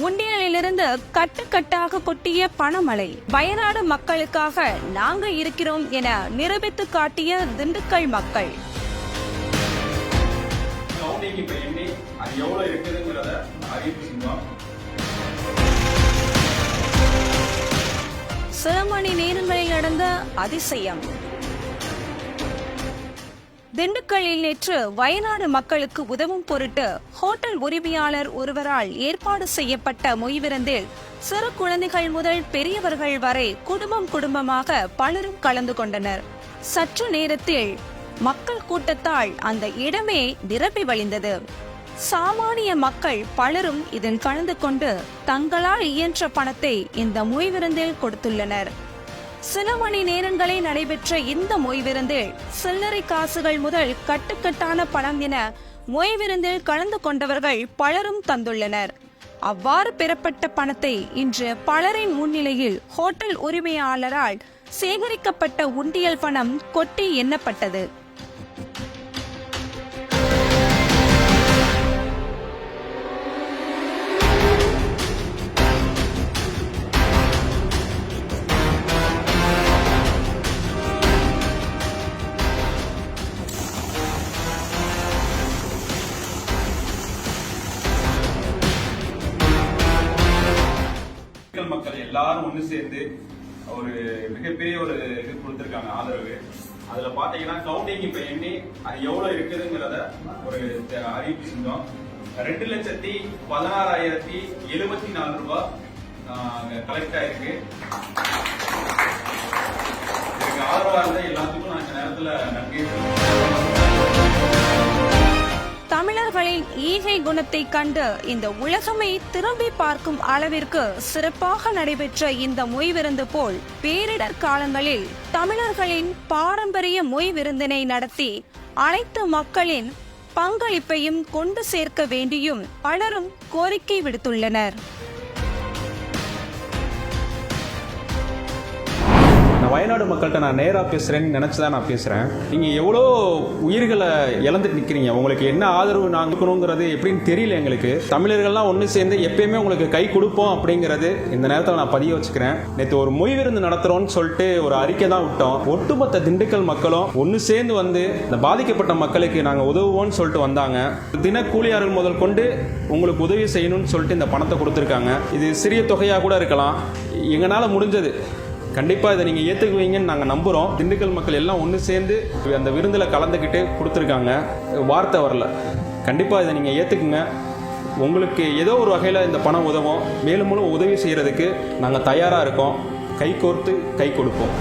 உண்டியலிலிருந்து கட்டுக்கட்டாக கொட்டிய பணமழை வயநாடு மக்களுக்காக நாங்க இருக்கிறோம் என நிரூபித்து காட்டிய திண்டுக்கல் மக்கள். சில மணி நேரங்களில் நடந்த அதிசயம். திண்டுக்கல்லில் நேற்று வயநாடு மக்களுக்கு உதவும் பொருட்டு ஹோட்டல் உரிமையாளர் ஒருவரால் ஏற்பாடு செய்யப்பட்ட மொய்விருந்தில் சிறு குழந்தைகள் முதல் பெரியவர்கள் வரை குடும்பம் குடும்பமாக பலரும் கலந்து கொண்டனர். சற்று நேரத்தில் மக்கள் கூட்டத்தால் அந்த இடமே நிரப்பி வழிந்தது. சாமானிய மக்கள் பலரும் இதில் கலந்து கொண்டு தங்களால் இயன்ற பணத்தை இந்த மொய்விருந்தில் கொடுத்துள்ளனர். சில மணி நேரங்களே நடைபெற்ற இந்த மொய்விருந்தில் சில்லறை காசுகள் முதல் கட்டுக்கட்டான பணம் என மொய்விருந்தில் கலந்து கொண்டவர்கள் பலரும் தந்துள்ளனர். அவ்வாறு பெறப்பட்ட பணத்தை இன்று பலரின் முன்னிலையில் ஹோட்டல் உரிமையாளரால் சேகரிக்கப்பட்ட உண்டியல் பணம் கொட்டி எண்ணப்பட்டது. மக்கள் மக்கள் எல்லாரும் ஒன்று சேர்ந்து ஒரு மிகப்பெரிய ஒரு இது கொடுத்திருக்காங்க ஆதரவு. அதுல பாத்தீங்கன்னா கவுண்டிங் இப்போ எண்ணி அது எவ்வளவு இருக்குதுங்கிறத ஒரு அறிவிப்பு செஞ்சோம். ரெண்டு லட்சத்தி பதினாறாயிரத்தி எழுபத்தி நாலு ரூபாய் கலெக்ட் ஆயிருக்கு. இதுக்கு ஆதரவா இருந்தால் எல்லாத்துக்கும் நான் இந்த நேரத்துல நன்றி மனிதர்களின் ஈகை குணத்தை கண்டு இந்த உலகமே திரும்பி பார்க்கும் அளவிற்கு சிறப்பாக நடைபெற்ற இந்த மொய் விருந்து போல் பேரிடர் காலங்களில் தமிழர்களின் பாரம்பரிய மொய் விருந்தினை நடத்தி அனைத்து மக்களின் பங்களிப்பையும் கொண்டு சேர்க்க வேண்டியும் பலரும் கோரிக்கை விடுத்துள்ளனர். வயநாடு மக்கள்கிட்ட நான் நேராக பேசுகிறேன்னு நினச்சி தான் நான் பேசுகிறேன் நீங்கள் எவ்வளோ உயிர்களை இழந்துட்டு நிற்கிறீங்க உங்களுக்கு என்ன ஆதரவு நாங்கள் கொடுக்கணுங்கிறது எப்படின்னு தெரியல எங்களுக்கு. தமிழர்கள்லாம் ஒன்று சேர்ந்து எப்பயுமே உங்களுக்கு கை கொடுப்போம் அப்படிங்கிறது இந்த நேரத்தில் நான் பதிய வச்சுக்கிறேன். நேற்று ஒரு மொய் விருந்து நடத்துகிறோன்னு சொல்லிட்டு ஒரு அறிக்கை தான் விட்டோம். ஒட்டுமொத்த திண்டுக்கல் மக்களும் ஒன்று சேர்ந்து வந்து இந்த பாதிக்கப்பட்ட மக்களுக்கு நாங்கள் உதவுவோம்னு சொல்லிட்டு வந்தாங்க. தின கூலியாளர்கள் முதல் கொண்டு உங்களுக்கு உதவி செய்யணும்னு சொல்லிட்டு இந்த பணத்தை கொடுத்துருக்காங்க. இது சிறிய தொகையாக கூட இருக்கலாம். எங்களால் முடிஞ்சது. கண்டிப்பாக இதை நீங்கள் ஏற்றுக்குவீங்கன்னு நாங்கள் நம்புகிறோம் திண்டுக்கல் மக்கள் எல்லாம் ஒன்று சேர்ந்து அந்த விருந்தில் கலந்துக்கிட்டு கொடுத்துருக்காங்க. வார்த்தை வரல. கண்டிப்பாக இதை நீங்கள் ஏற்றுக்குங்க உங்களுக்கு ஏதோ ஒரு வகையில் இந்த பணம் உதவும். மேலும் மேலும் உதவி செய்கிறதுக்கு நாங்கள் தயாராக இருக்கோம். கை கோர்த்து கை கொடுப்போம்.